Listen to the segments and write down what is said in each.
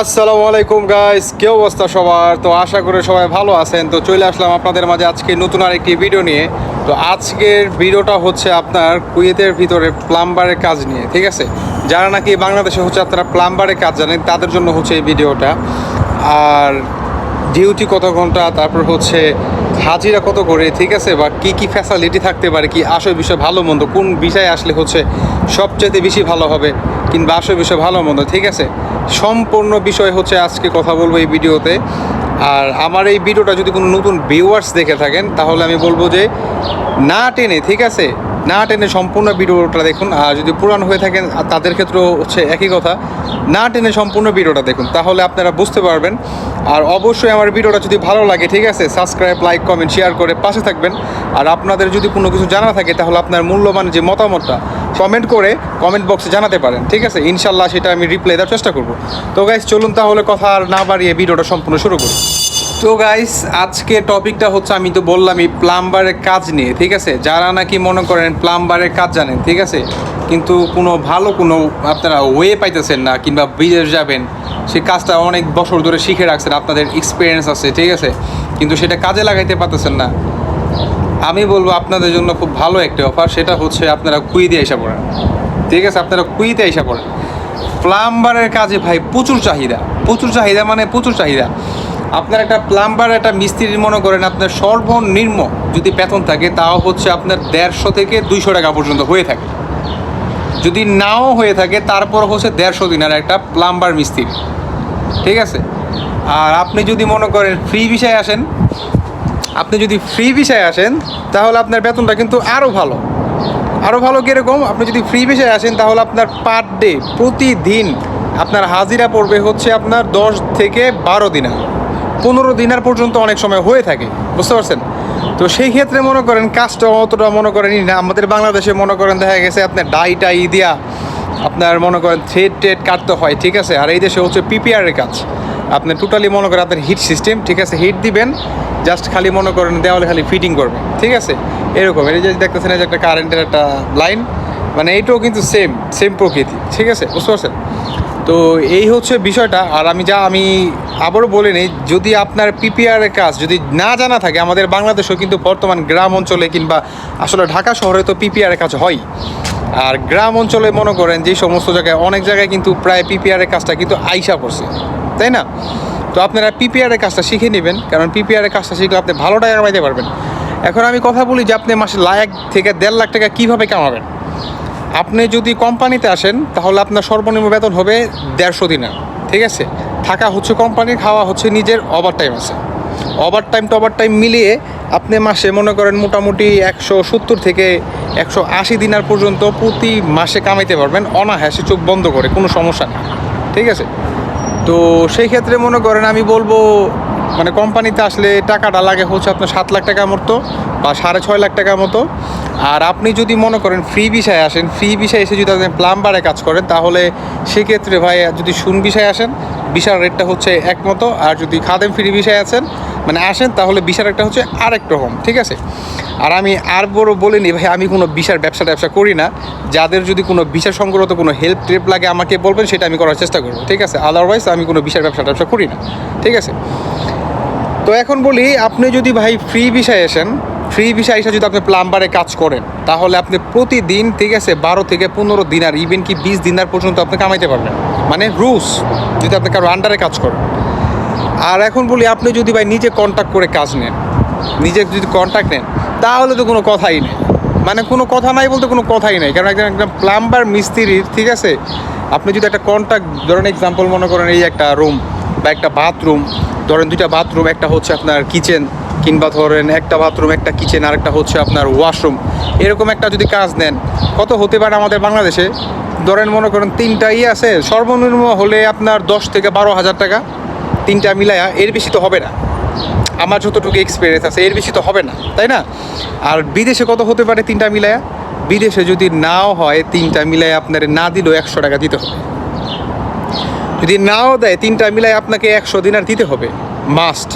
আসসালামু আলাইকুম গাইস কি অবস্থা সবার? তো আশা করে সবাই ভালো আছেন। তো চলে আসলাম আপনাদের মাঝে আজকে নতুন আরেকটি ভিডিও নিয়ে। তো আজকের ভিডিওটা হচ্ছে আপনার কুয়েতের ভিতরে প্লাম্বারের কাজ নিয়ে, ঠিক আছে? যারা নাকি বাংলাদেশে হচ্ছে আপনারা প্লাম্বারের কাজ জানেন, তাদের জন্য হচ্ছে এই ভিডিওটা আর ডিউটি কত ঘণ্টা, তারপর হচ্ছে হাজিরা কত করে, ঠিক আছে? বা কি কি ফ্যাসিলিটি থাকতে পারে, কি আসল বিষয় ভালো মন্দ, কোন বিষয়ে আসলে হচ্ছে সবচেয়ে বেশি ভালো হবে, কিংবা আসল বিষয় ভালো মন্দ, ঠিক আছে? সম্পূর্ণ বিষয় হচ্ছে আজকে কথা বলব এই ভিডিওতে। আর আমার এই ভিডিওটা যদি কোনো নতুন ভিউয়ার্স দেখে থাকেন, তাহলে আমি বলব যে না টেনে, ঠিক আছে? না টেনে সম্পূর্ণ ভিডিওটা দেখুন। আর যদি পুরান হয়ে থাকেন তাদের ক্ষেত্রেও হচ্ছে একই কথা। না টেনে সম্পূর্ণ ভিডিওটা দেখুন, তাহলে আপনারা বুঝতে পারবেন। আর অবশ্যই আমার ভিডিওটা যদি ভালো লাগে, ঠিক আছে? সাবস্ক্রাইব লাইক কমেন্ট শেয়ার করে পাশে থাকবেন। আর আপনাদের যদি কোনো কিছু জানা থাকে, তাহলে আপনার মূল্যবান যে মতামতটা কমেন্ট করে কমেন্ট বক্সে জানাতে পারেন। ঠিক আছে? ইনশাল্লাহ সেটা আমি রিপ্লাই দেওয়ার চেষ্টা করব। তো গাইজ চলুন তাহলে কথা আর না বাড়িয়ে ভিডিওটা সম্পূর্ণ শুরু করি। তো গাইস আজকে টপিকটা হচ্ছে আমি তো বললামই প্লাম্বারের কাজ নিয়ে, ঠিক আছে? যারা নাকি মনে করেন প্লাম্বারের কাজ জানেন, ঠিক আছে? কিন্তু কোনো ভালো কোনো আপনারা ওয়ে পাইতেছেন না কিংবা বিদেশ যাবেন সেই কাজটা অনেক বছর ধরে শিখে রাখছেন, আপনাদের এক্সপিরিয়েন্স আছে, ঠিক আছে? কিন্তু সেটা কাজে লাগাইতে পারতেছেন না। আমি বলব আপনাদের জন্য খুব ভালো একটা অফার সেটা হচ্ছে আপনারা কুইতে এসে পড়েন। ঠিক আছে, আপনারা কুইতে এসে পড়েন। প্লাম্বারের কাজে ভাই প্রচুর চাহিদা। প্রচুর চাহিদা মানে প্রচুর চাহিদা। আপনার একটা প্লাম্বার, একটা মিস্ত্রির মনে করেন আপনার সর্বনিম্ন যদি বেতন থাকে, তাও হচ্ছে আপনার দেড়শো থেকে দুইশো টাকা পর্যন্ত হয়ে থাকে। যদি নাও হয়ে থাকে, তারপর হচ্ছে দেড়শো দিনের একটা প্লাম্বার মিস্ত্রি। ঠিক আছে? আর আপনি যদি মনে করেন ফ্রি বিষয়ে আসেন আপনি যদি ফ্রি বিষয়ে আসেন, তাহলে আপনার বেতনটা কিন্তু আরও ভালো। আরও ভালো কীরকম? আপনি যদি ফ্রি বিষয়ে আসেন, তাহলে আপনার পার ডে প্রতিদিন আপনার হাজিরা পড়বে হচ্ছে আপনার দশ থেকে বারো দিনার পনেরো দিনার পর্যন্ত অনেক সময় হয়ে থাকে, বুঝতে পারছেন? তো সেই ক্ষেত্রে মনে করেন কাজটা অতটা মনে করেনই না। আমাদের বাংলাদেশে মনে করেন দেখা গেছে আপনার ডাই টাই দিয়া আপনার মনে করেন থ্রেড ট্রেড কাটতে হয়, ঠিক আছে? আর এই দেশে হচ্ছে পিপিআরের কাজ। আপনি টোটালি মনে করেন আপনার হিট সিস্টেম ঠিক আছে? হিট দিবেন জাস্ট খালি মনে করেন দেওয়ালে খালি ফিটিং করবে, ঠিক আছে? এরকম, এই যে দেখতেছেন, এই যে একটা কারেন্টের একটা লাইন মানে এইটাও কিন্তু সেম সেম প্রকৃতি, ঠিক আছে? বুঝতে পারছেন? তো এই হচ্ছে বিষয়টা, আর আমি যা, আমি আবারও বলে নিই, যদি আপনার পিপিআরের কাজ যদি না জানা থাকে, আমাদের বাংলাদেশেও কিন্তু বর্তমান গ্রাম অঞ্চলে কিংবা আসলে ঢাকা শহরে তো পিপিআরের কাজ হয়। আর গ্রাম অঞ্চলে মনে করেন যে সমস্ত জায়গায়, অনেক জায়গায় কিন্তু প্রায় পিপিআরের কাজটা কিন্তু আইসা পড়ছে। তাই না? তো আপনারা পিপিআরের কাজটা শিখে নেবেন, কারণ পিপিআরের কাজটা শিখলে আপনি ভালো টাকা কামাইতে পারবেন। এখন আমি কথা বলি যে আপনি মাসে লাখ থেকে দেড় লাখ টাকা কীভাবে কামাবেন? আপনি যদি কোম্পানিতে আসেন, তাহলে আপনার সর্বনিম্ন বেতন হবে দেড়শো দিনের ঠিক আছে? থাকা হচ্ছে কোম্পানির, খাওয়া হচ্ছে নিজের ওভার টাইম আছে। ওভার টাইম টভার টাইম মিলিয়ে আপনি মাসে মনে করেন মোটামুটি একশো সত্তর থেকে একশো আশি দিনার পর্যন্ত প্রতি মাসে কামাইতে পারবেন। অনাহাসে চোখ বন্ধ করে, কোনো সমস্যা নেই, ঠিক আছে? তো সেই ক্ষেত্রে মনে করেন আমি বলব মানে কোম্পানিতে আসলে টাকাটা লাগে হচ্ছে আপনার সাত লাখ টাকা মতো বা সাড়ে ছয় লাখ টাকা মতো। আর আপনি যদি মনে করেন ফ্রি বিষয়ে আসেন ফ্রি বিষয়ে এসে যদি আপনি প্লাম্বারে কাজ করেন, তাহলে সেক্ষেত্রে ভাই যদি শুন বিষয়ে আসেন বিশাল রেটটা হচ্ছে এক মতো আর যদি খাদেম ফ্রি বিষয়ে আছেন মানে আসেন, তাহলে বিশাল একটা হচ্ছে আরেক রকম ঠিক আছে? আর আমি আর বড় বলিনি ভাই, আমি কোনো বিশার ব্যবসা ব্যবসা করি না। যাদের যদি কোনো বিশা সংক্রান্ত কোনো হেল্প টেল্প লাগে আমাকে বলবেন, সেটা আমি করার চেষ্টা করব, ঠিক আছে? আদারওয়াইজ আমি কোনো বিশার ব্যবসা ব্যবসা করি না, ঠিক আছে? তো এখন বলি, আপনি যদি ভাই ফ্রি বিষয় আসেন ফ্রি ভিসা এসে যদি আপনি প্লাম্বারে কাজ করেন, তাহলে আপনি প্রতিদিন ঠিক আছে বারো থেকে পনেরো দিনার ইভেন কি বিশ দিনার পর্যন্ত আপনি কামাইতে পারবেন। মানে রুস যদি আপনি কারও আন্ডারে কাজ করেন। আর এখন বলি, আপনি যদি ভাই নিজে কন্ট্যাক্ট করে কাজ নেন, নিজে যদি কন্ট্যাক্ট নেন, তাহলে তো কোনো কথাই নেই। মানে কোনো কথা নাই বলতে কোনো কথাই নেই। কারণ একজন একদম প্লাম্বার মিস্ত্রির, ঠিক আছে, আপনি যদি একটা কন্ট্যাক্ট ধরেন এক্সাম্পল মনে করেন এই একটা রুম বা একটা বাথরুম ধরেন দুইটা বাথরুম একটা হচ্ছে আপনার কিচেন কিংবা ধরেন একটা বাথরুম একটা কিচেন আর একটা হচ্ছে আপনার ওয়াশরুম এরকম একটা যদি কাজ নেন, কত হতে পারে আমাদের বাংলাদেশে? ধরেন মনে করেন তিনটা ইয়ে আছে, সর্বনিম্ন হলে আপনার দশ থেকে বারো হাজার টাকা তিনটা মিলায়া এর বেশি তো হবে না। আমার যতটুকু এক্সপিরিয়েন্স আছে, এর বেশি তো হবে না, তাই না? আর বিদেশে কত হতে পারে তিনটা মিলায়া বিদেশে যদি নাও হয়, তিনটা মিলায় আপনার না দিলেও একশো টাকা দিতে হবে। যদি নাও দেয়, তিনটা মিলায় আপনাকে একশো দিনার দিতে হবে। মাস্ট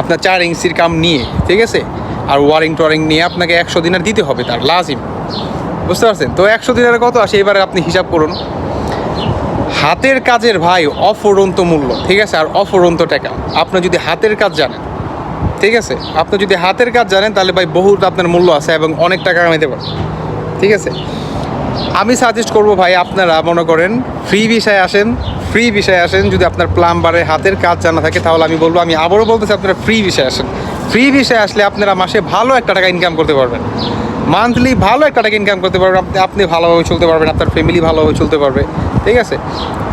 আপনার চার ইঞ্চির কাম নিয়ে, ঠিক আছে? আর ওয়ারিং টোয়ারিং নিয়ে আপনাকে একশো দিনার দিতে হবে তার, লাজিম। বুঝতে পারছেন? তো একশো দিনারে কত আসে? এবারে আপনি হিসাব করুন। হাতের কাজের ভাই অফুরন্ত মূল্য, ঠিক আছে? আর অফুরন্ত টাকা। আপনি যদি হাতের কাজ জানেন, ঠিক আছে? আপনি যদি হাতের কাজ জানেন, তাহলে ভাই বহুত আপনার মূল্য আছে এবং অনেক টাকা কামাইতে পারেন ঠিক আছে? আমি সাজেস্ট করব ভাই, আপনারা মনে করেন ফ্রি বিষয়ে আসেন ফ্রি বিষয়ে আসেন, যদি আপনার প্লাম্বারের হাতের কাজ জানা থাকে, তাহলে আমি বলব, আমি আবারও বলতেছি, আপনারা ফ্রি বিষয়ে আসেন। ফ্রি বিষয়ে আসলে আপনারা মাসে ভালো একটা টাকা ইনকাম করতে পারবেন। মান্থলি ভালো একটা টাকা ইনকাম করতে পারবেন, আপনি আপনি ভালোভাবে চলতে পারবেন, আপনার ফ্যামিলি ভালোভাবে চলতে পারবে, ঠিক আছে?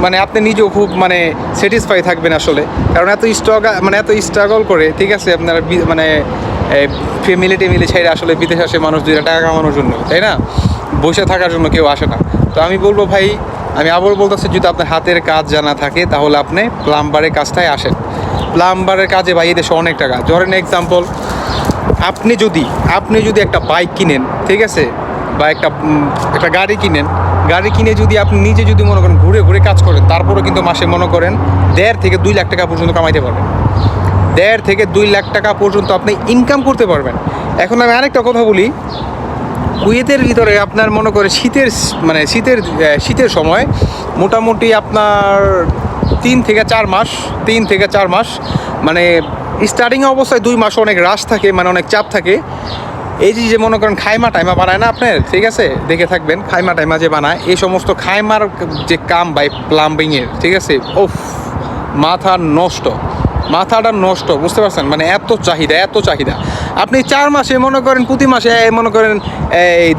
মানে আপনি নিজেও খুব মানে স্যাটিসফাই থাকবেন আসলে। কারণ এত স্ট্রগ মানে এত স্ট্রাগল করে, ঠিক আছে, আপনারা মানে ফ্যামিলি টেমিলি ছেড়ে আসলে বিদেশে আসে মানুষ দুইটা টাকা কামানোর জন্য, তাই না? বসে থাকার জন্য কেউ আসে না। তো আমি বলব ভাই আমি আবার বলতেছি, যদি আপনার হাতের কাজ জানা থাকে, তাহলে আপনি প্লাম্বারের কাজটাই আসেন। প্লাম্বারের কাজে ভাই, এই দেশে অনেক টাকা। ধরেন এক্সাম্পল আপনি যদি আপনি যদি একটা বাইক কিনেন, ঠিক আছে? বা একটা একটা গাড়ি কিনেন, গাড়ি কিনে যদি আপনি নিজে যদি মনে করেন ঘুরে ঘুরে কাজ করেন, তারপরেও কিন্তু মাসে মনে করেন দেড় থেকে দুই লাখ টাকা পর্যন্ত কামাইতে পারবেন। দেড় থেকে দুই লাখ টাকা পর্যন্ত আপনি ইনকাম করতে পারবেন। এখন আমি আরেকটা কথা বলি কুয়েতের ভিতরে আপনার মনে করে শীতের মানে শীতের শীতের সময় মোটামুটি আপনার তিন থেকে চার মাস, তিন থেকে চার মাস মানে স্টার্টিং অবস্থায় দুই মাস অনেক রাশ থাকে মানে অনেক চাপ থাকে। এই যে মনে করেন খাইমা টাইমা বানায় না আপনার? ঠিক আছে? দেখে থাকবেন, খাইমা টাইমা যে বানায়, এই সমস্ত খাইমার যে কাম বাই প্লাম্বিংয়ের ঠিক আছে? ওফ মাথা নষ্ট, মাথাটা নষ্ট, বুঝতে পারছেন? মানে এত চাহিদা এত চাহিদা। আপনি চার মাসে মনে করেন, প্রতি মাসে মনে করেন, এই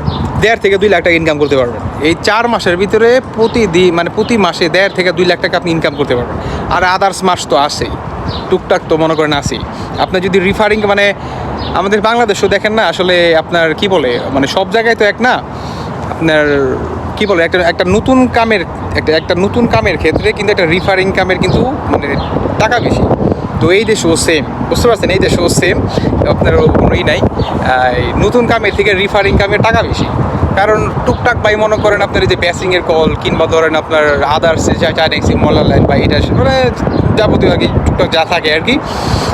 দেড় থেকে দুই লাখ টাকা ইনকাম করতে পারবেন। এই চার মাসের ভিতরে প্রতিদিন মানে প্রতি মাসে দেড় থেকে দুই লাখ টাকা আপনি ইনকাম করতে পারবেন। আর আদার্স মাস তো আসেই টুকটাক তো মনে করেন আসেই আপনি যদি রিফারিং মানে আমাদের বাংলাদেশও দেখেন না, আসলে আপনার কি বলে মানে সব জায়গায় তো এক না, আপনার কি বলে, একটা একটা নতুন কামের, একটা একটা নতুন কামের ক্ষেত্রে কিন্তু একটা রিফারিং কামের কিন্তু মানে টাকা বেশি। তো এই দেশেও সেম বুঝতে পারছেন? এই দেশেও সেম আপনার কোনো ই নাই নতুন কামের থেকে রিফারিং কামের টাকা বেশি। কারণ টুকটাক ভাই মনে করেন আপনার যে ব্যাসিংয়ের কল কিংবা ধরেন আপনার আদার্স চাইনিক্সি মলার লাইন বা এটা মানে যাবতীয় আর কি টুকটাক যা থাকে আর কি,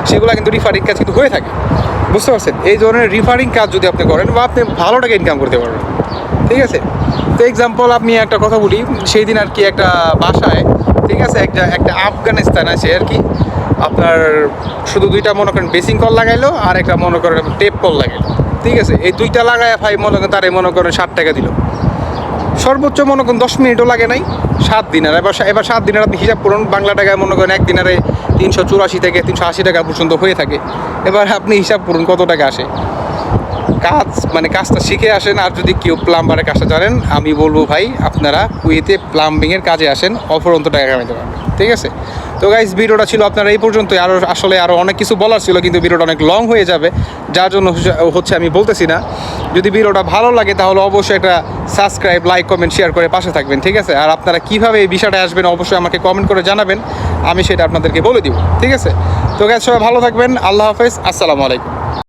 সেগুলো কিন্তু রিফারিং কাজ কিন্তু হয়ে থাকে। বুঝতে পারছেন? এই ধরনের রিফারিং কাজ যদি আপনি করেন, বা আপনি ভালো টাকা ইনকাম করতে পারবেন। ঠিক আছে? তো এক্সাম্পল আপনি একটা কথা বলি, সেই দিন আর কি একটা বাসায়, ঠিক আছে? একটা একটা আফগানিস্তান আছে আর কি। আপনার শুধু দুইটা মনে করেন বেসিং কল লাগাইলো আর একটা মনে করেন টেপ কল লাগাইলো। ঠিক আছে? এই দুইটা লাগায় ভাই মনে করেন তারে মনে করেন ষাট টাকা দিল। সর্বোচ্চ মনে করেন দশ মিনিটও লাগে নাই, সাত দিনের। এবার এবার সাত দিনের আপনি হিসাব করুন, বাংলা টাকায় মনে করেন এক দিনারে তিনশো চুরাশি থেকে তিনশো আশি টাকা পর্যন্ত হয়ে থাকে। এবার আপনি হিসাব করুন কত টাকা আসে। কাজ মানে কাজটা শিখে আসেন আর যদি কেউ প্লাম্বারের কাজটা জানেন, আমি বলব ভাই, আপনারা কুয়েতে প্লাম্বিংয়ের কাজে আসেন, অফরন্ত টাকা কামাইতে পারবেন। ঠিক আছে? তো গাইজ ভিডিওটা ছিল আপনারা এই পর্যন্ত আরও আসলে আরও অনেক কিছু বলার ছিল, কিন্তু ভিডিওটা অনেক লং হয়ে যাবে। যার জন্য হচ্ছে- হচ্ছে আমি বলতেছি না। যদি ভিডিওটা ভালো লাগে, তাহলে অবশ্যই একটা সাবস্ক্রাইব লাইক কমেন্ট শেয়ার করে পাশে থাকবেন, ঠিক আছে? আর আপনারা কীভাবে এই বিষয়টা আসবেন, অবশ্যই আমাকে কমেন্ট করে জানাবেন। আমি সেটা আপনাদেরকে বলে দিব, ঠিক আছে? তো গাইজ সবাই ভালো থাকবেন। আল্লাহ হাফেজ। আসসালামু আলাইকুম।